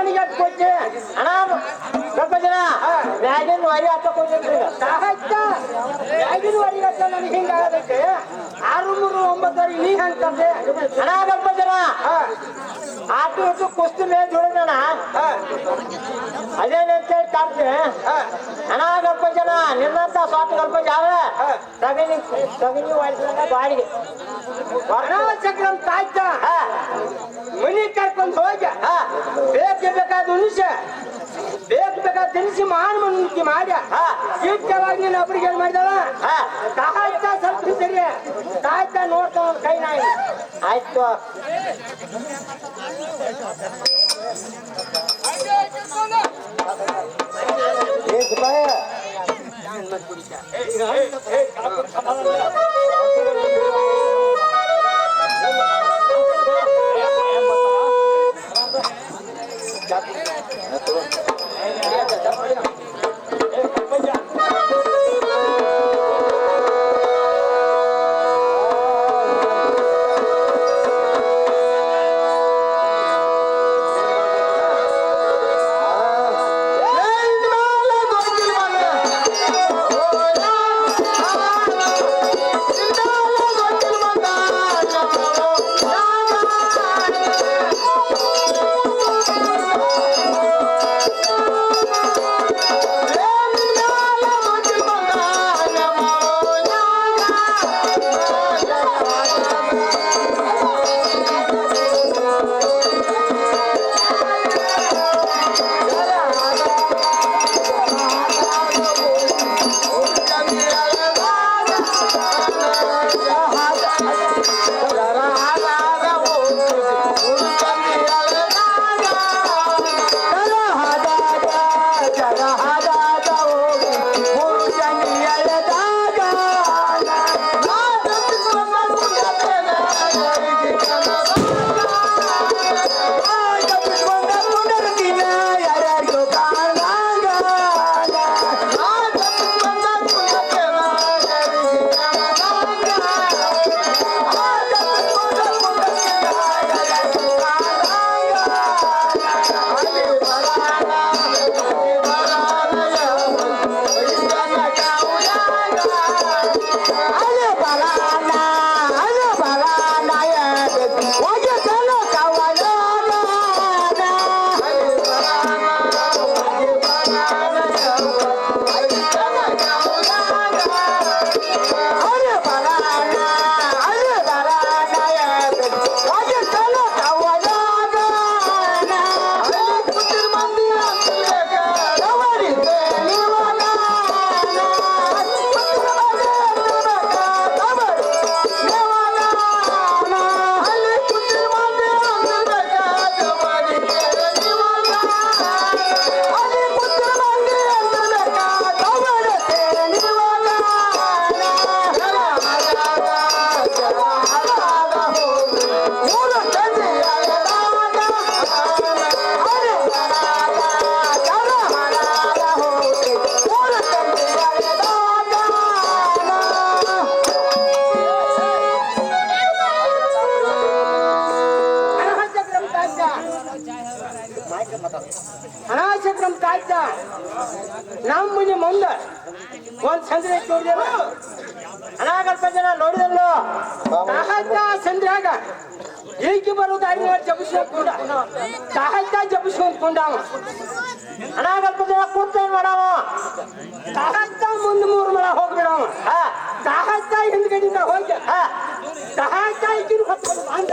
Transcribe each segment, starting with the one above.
ನನಗೆ ಅಟ್ ಅಣ್ಣ, ಸ್ವಲ್ಪ ಜನ ಮ್ಯಾಗಿನ ವರಿ ಹತ್ತ ಕೊಡ್ತೀನಿ ಸಾಹತ್ಯ ಆಗಿನ ವರೆಗೆ ನನಗೆ ಹಿಂಗಾಗದಕ್ಕೆ ಆರು ನೂರು ಒಂಬತ್ತುವರೆಗೆ ನೀ ಹಂಗೆ ತಂದೆ? ಅಣ್ಣ, ಸ್ವಲ್ಪ ಜನ. ಆಟು ಇಟ್ಟು ಕುಸ್ತಿ ಮೇಲೆ ಜೋಡಿದಣ್ಣ ಹಾ ಅದೇನಂತ ಕಾಡ್ತೆ ಹಾ ಅಣ್ಣ, ಸ್ವಲ್ಪ ಜನ ನಿನ್ನಂತ ಸ್ವಾತ ಸ್ವಲ್ಪ ಜಾವ ತಗನಿ ತಗನಿ ವಯಸ್ಸಿನ ಬಾಡಿಗೆ. ಚಕ್ರಂ ತಾಯ್ತ ಹಾ ಮನಿ ಕರ್ಕೊಂಡು ಹೋಗ ಹಾ ಬೇಕು ಬೇಕಾದ ಉಣಿಸ ಬೇಕು ಬೇಕಾದ ತಿನ್ಸಿ ಮಾನ್ ಮನ್ಕಿ ಮಾಡ್ಯ ಹಾ. ಇಟ್ಟವಾಗ ನೀನು ಒಬ್ರಿಗೆ ಏನ್ ಮಾಡಿದವ ಹಾ ತಾಯ್ತ ಸ್ವಲ್ಪ ಸರಿ ತಾಯ್ತ ನೋಡ್ತಾವ ಕೈ ನಾಯಿ ಆಯ್ತು ಏ ಸುಬ್ಬಯ್ಯ ಅನಾಚಕ್ರಂ ಅನಾಚಕ್ರಂ ತಾಯ್ತ ನಮ್ಮ ಮನೆ ಮುಂದ. ಒಂದ್ ಸಂದ್ರೆ ನೋಡಿದೆವು ಸ್ವಲ್ಪ ಜನ ನೋಡಿದಲ್ಲು ತಾಹತ್ತ ಸಂದ್ರಾಗ ಈಕೆ ಬರೋ ದಾರಿ ಜಪಿಸ್ಕೊಂಡ್ ಕೂಡ. ತಾಹತ್ತ ಜಪಿಸ್ಕೊಂಡ್ ಕೊಂಡಾವ ಅಣ್ಣ ಸ್ವಲ್ಪ ಜನ ಕೂತೇನ್ ಮಾಡವ? ತಾಹತ್ತ ಮುಂದ್ ಮೂರು ಮಳ ಹೋಗ್ಬಿಡವ. ತಾಹತ್ತ ಹಿಂದ್ಗಡಿಂದ ಹೋಗಿ. ಹಾ? ತಾಹತ್ತ ಈಗಿನ ಹೊತ್ಕೊಂಡು ಬಂದ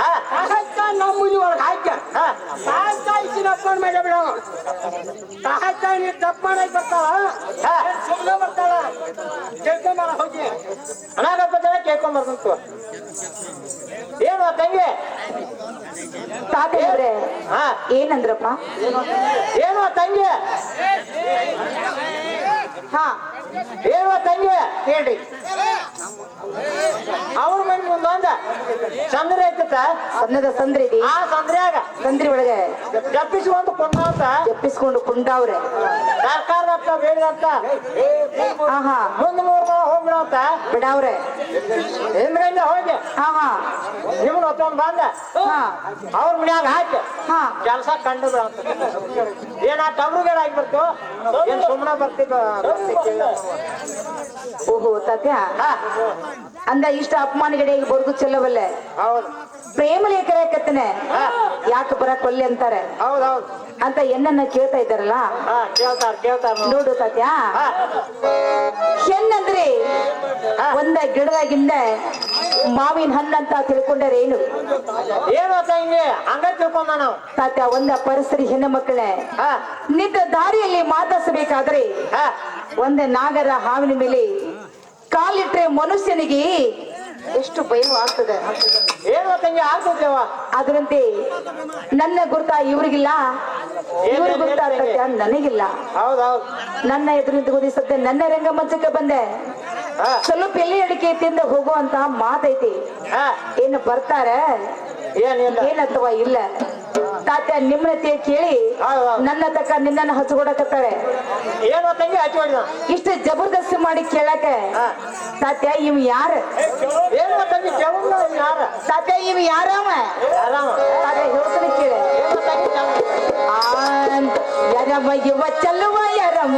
ಹಾ ತಾಹತ್ತ ನಮ್ಮ ಮನೆ ಒಳಗೆ ಹಾಕ್ಯ ಹಾ ಹತ್ಕೊಂಡು ಮೇಲೆ ಬಿಡವ ತಾಹತ್ತ ನೀ ತಪ್ಪು ಮಾಡಕ್ ಬರ್ತಾಳ. ಸುಮ್ಮನೆ ಬರ್ತಾಳ ಕೇಳ್ಕೊಂಬಾರ ಹೋಗಿ. ಜನ ಕೇಳ್ಕೊಂಡ್ ಏನು ತಂಗಿ? ತಾತೇವ್ರೆ ಹಾ. ಏನಂದ್ರಪ್ಪ? ಏನು ತಂಗಿ? ಹಾ. ಏನು ತಂಗಿ ಹೇಳ್ರಿ. ಅವ್ರ ಮನೆ ಮುಂದೊಂದ ಸಂದ್ರ ಐತತ್ತ? ಸಣ್ಣದ ಸಂದ್ರಿ ಆ ಸಂದ್ರ್ಯಾಗ ಸಂದ್ರಿ ಒಳಗೆ. ಜಪ್ಪಿಸ್ಕೊಂಡು ಕೊಂಡ ಅಂತ ಎಪ್ಪಿಸ್ಕೊಂಡು ಕುಂಡಾವ್ರೆ ಸರ್ಕಾರದತ್ತ ಬೇಡಿದಂತ ಆಹಾ. ಮುಂದ್ ಮೂರ್ ಹೋಗ್ಬಿಡಂತ? ಬಿಡಾವ್ರೆ. ಹಿಂದ್ಗಡೆ ಹೋಗಿ. ಹಾ ನಿಮ್ನ ಒತ್ತೊಂದ್ ಬಂದ. ಹಾ. ಅವ್ರ ಮನ್ಯಾಗ ಹಾಕಿ. ಹಾ. ಕೆಲಸ ಕಂಡು ಬಿಡಂತ ಏನ ಟಬ್ರುಗೇಡ್ ಆಗಿಬಿಡ್ತು? ಏನ್ ಸುಮ್ಮನೆ ಬರ್ತಿದ್ದ ಓಹೋ ತಾತ್ಯ ಹಾ. ಅಂದ ಇಷ್ಟ ಅಪಮಾನಗಡೆಗೆ ಬರ್ದು ಚೆಲ್ಲವಲ್ಲೆ? ಹೌದು. ಪ್ರೇಮ ಲೇಖರ ಕತ್ತನೆ. ಯಾಕೆ ಬರ ಕೊಲ್ಲಿ ಅಂತಾರೆ? ಹೌದ್ ಹೌದು. ಅಂತ ಎನ್ನನ್ನ ಕೇಳ್ತಾ ಇದ್ದಾರಲ್ಲ? ಕೇಳ್ತಾರ ಕೇಳ್ತಾರ ನೋಡು. ಸತ್ಯ. ಹೆಣ್ಣಂದ್ರೆ. ಒಂದ ಗಿಡದಾಗಿಂದ ಮಾವಿನ ಹಣ್ಣಂತ ತಿಳ್ಕೊಂಡರೆ ಏನು? ಏನು ತಂಗಿ ಹಂಗ? ತಿಳ್ಕೊಂಡ ನಾವು. ತಾತ ಒಂದ ಪರಿಸರಿ ಹೆಣ್ಣು ಮಕ್ಕಳೇ ನಿಂತ ದಾರಿಯಲ್ಲಿ ಮಾತಾಡಿಸಬೇಕಾದ್ರೆ ಒಂದ ನಾಗರ ಹಾವಿನ ಮೇಲೆ ಕಾಲಿಟ್ರೆ ಮನುಷ್ಯನಿಗೆ ಎಷ್ಟು ಭಯ ಆಗ್ತದೆ. ಏನು ತಂಗಿ ಆಗ್ತಿದ್ದೇವ ಅದರಂತೆ ನನ್ನ ಗುರ್ತ ಇವ್ರಿಗಿಲ್ಲ. ಇವ್ರ ಗುರ್ತ ನನಗಿಲ್ಲ. ನನ್ನ ಎದುರು ನಿಂತ್ಕೊಂಡು ಸದ್ಯ ನನ್ನ ರಂಗಮಂಚಕ್ಕೆ ಬಂದೆ. ಸ್ವಲ್ಪ ಎಲ್ಲಿ ಅಡಿಕೆ ತಿಂದ ಹೋಗುವಂತ ಮಾತೈತಿ ಏನು ಬರ್ತಾರೆ? ಏನತ್ವಾ ಇಲ್ಲ. ತಾತ್ಯ ನಿಮ್ಮನತೆ ಕೇಳಿ. ನನ್ನ ತಕ್ಕ ನಿನ್ನನ್ನು ಹಚ್ಕೊಡಕತ್ತಾರೆ. ಇಷ್ಟು ಜಬರ್ದಸ್ತಿ ಮಾಡಿ ಕೇಳಕ. ತಾತ ತಾತ್ಯ ಇವ್ ಯಾರ? ತಾತ್ಯ ಇವ್ ಯಾರವ? ತಾತ್ಯ ಹೇಳ್ತಾನೆ ಕೇಳ. ಯಾರಮ್ಮ ತಂಗಿ ಕೇಳಿಲ್ಲ. ಯರಮ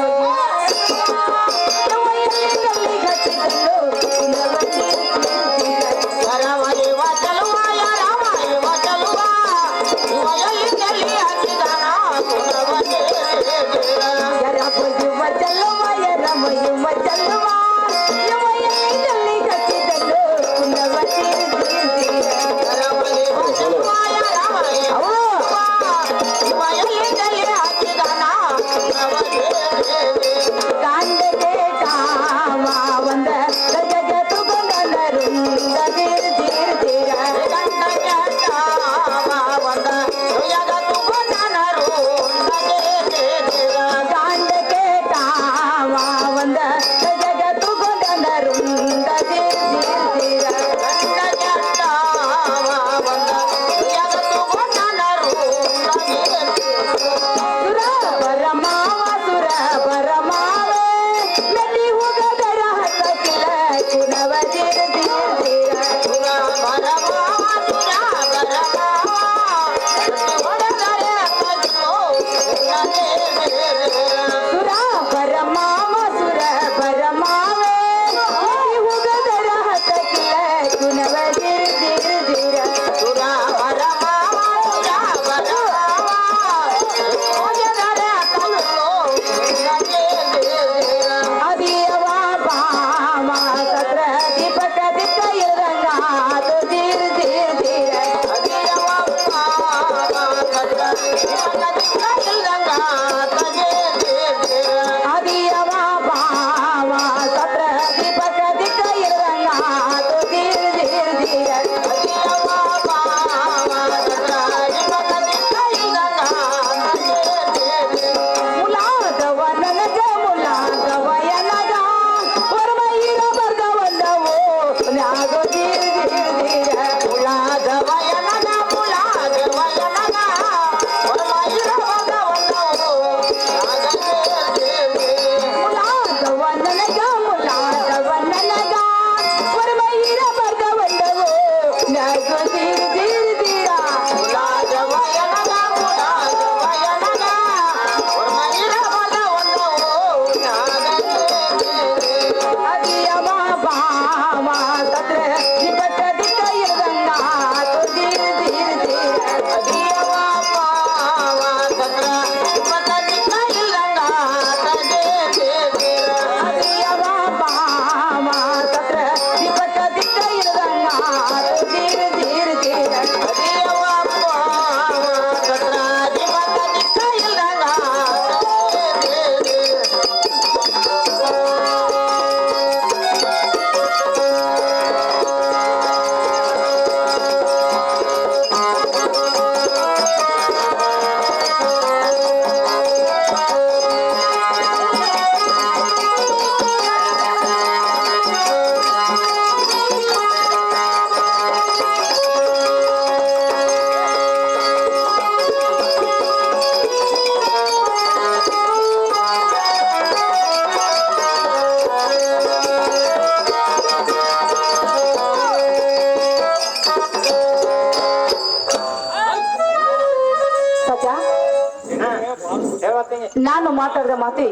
ನಾನು ಮಾತಾಡಿದ ಮಾತು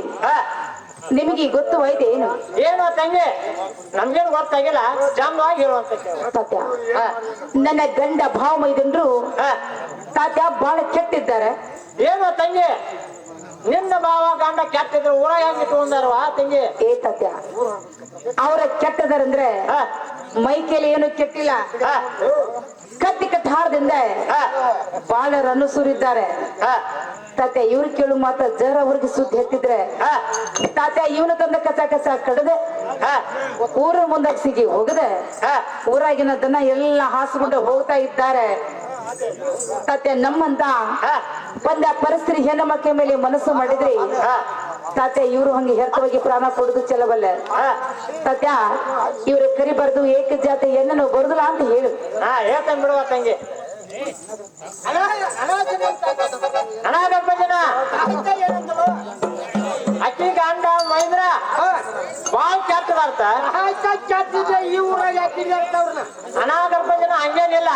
ನಿಮಗೆ ಗೊತ್ತು ಹೋಯ್ತು ಏನು? ಏನು ತಂಗಿ? ನಮ್ಗೇನು ಗೊತ್ತಾಗಿಲ್ಲ. ಜಾಮವಾಗಿ ಹೇಳುವಂತ ಸತ್ಯ ನನ್ನ ಗಂಡ ಭಾವ ಮೈದಂಡ್ರು ಹಾ. ತಾತ್ಯ ಬಹಳ ಕೆಟ್ಟಿದ್ದಾರೆ. ಏನು ತಂಗಿ? ನಿನ್ನ ಭಾವ ಗಂಡ ಕೆಟ್ಟಿದ್ರು ಒಳ ಹೆಂಗೆ ತಗೊಂಡಾರವಾ ತಂಗಿ? ಏ ತಾತ್ಯ ಅವರ ಕೆಟ್ಟದಾರಂದ್ರೆ ಮೈಕೇಲಿ ಏನು ಕೆಟ್ಟಿಲ್ಲ. ಕತ್ತಿ ಕಟ್ಟಾರದಿಂದ ಬಾಳರನ್ನು ಸುರಿದ್ದಾರೆ ತಾತ್ಯ ಇವ್ರು ಕೇಳು ಮಾತ್ರ ಜರ ಅವ್ರಿಗೆ ಸುದ್ದಿ ಎತ್ತಿದ್ರೆ ಹಾ ತಾತ್ಯ ಇವನ ತಂದ ಕಸ ಕಸ ಕಡದೆ ಹಾ ಊರ ಮುಂದಕ್ಕೆ ಸಿಗಿ ಹೋಗದೆ ಹಾ ಊರಾಗಿನ ದನ ಎಲ್ಲ ಹಾಸ್ಕೊಂಡು ಹೋಗ್ತಾ ಇದ್ದಾರೆ. ತಾತ್ಯ ನಮ್ಮಂತ ಬಂದ ಪರಿಸ್ಥಿತಿ ಹೆಣ್ಣು ಮಕ್ಕಳ ಮೇಲೆ ಮನಸ್ಸು ಮಾಡಿದ್ರಿ. ಹಾ ತಾತ್ಯ ಇವರು ಹಂಗೆ ಹೋಗಿ ಪ್ರಾಣ ಕೊಡುದು ಚೆಲವಲ್ಲ ಹಾ ತಾತ್ಯ ಕರಿ ಕರಿಬಾರ್ದು ಏಕ ಜಾತಿ ಹೆಣ್ಣನ್ನು ಬರುದಿಲ್ಲ ಅಂತ ಹೇಳು. ಹಾ ಹೇಳ್ತೇನೆ ಬಿಡುವ ತಂಗಿ. ಅನಾಗಪ್ಪ ಜನ. ಅಕ್ಕಿ ಗಂಡ ಮೈದ್ರ ಬಾಳ್ ಕೆಟ್ಟದಾರ್ಥ ಆಯ್ತಾ ಚಾತಿದ್ರೆ ಈ ಊರಾಗ ಯಾಕಿಲ್ಲ ಅಂತವ್ರನ್ನ ಅನಾಗಪ್ಪ ಜನ, ಹಂಗೇನಿಲ್ಲ.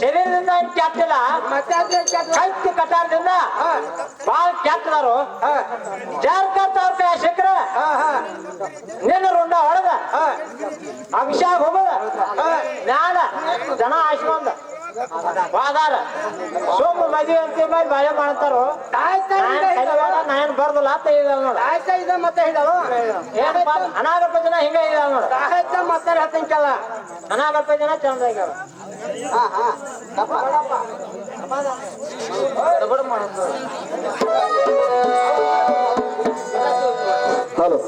ಶರೀರದಿಂದ ಕೆಟ್ಟಿಲ್ಲ ಕೈತಿ ಕಟಾರದಿಂದ ಬಾಳ್ ಕೆಟ್ಟದಾರು ಹಾ ಜಾರ್ ಕರ್ತಾವ್ರ ಕೈ ಸಿಕ್ಕ್ರ ನಿನ್ನ ರುಂಡ ಹೊಡೆದ. ಅಭಿಷೇಕ ಹೋಗದ. ಜ್ಞಾನ ಜನ ಆಶ್ಕೊಂಡ ವಾದಾರ ಸೋಮ ಮದುವೆ ಅಂತ ಮಾಡಿ ಭಯ ಮಾಡ್ತಾರೋ ನಾನ್ ಬರ್ದಲ್ಲ ಅಂತ ಹೇಳಿದ ನೋಡ ಆಯ್ತಾ ಇದ ಮತ್ತೆ ಹೇಳೋ ಏನಪ್ಪ ಅನಾಗಪ್ಪ ಜನ ಹಿಂಗ ಇದಾವ ನೋಡ ಆಯ್ತಾ ಮತ್ತೆ ಹೇಳ್ತಂಕಲ್ಲ ಅನಾಗಪ್ಪ ಜನ ಚಂದ ಆಗ್ಯಾವ ಹಾ ಹಾ ಹಲೋ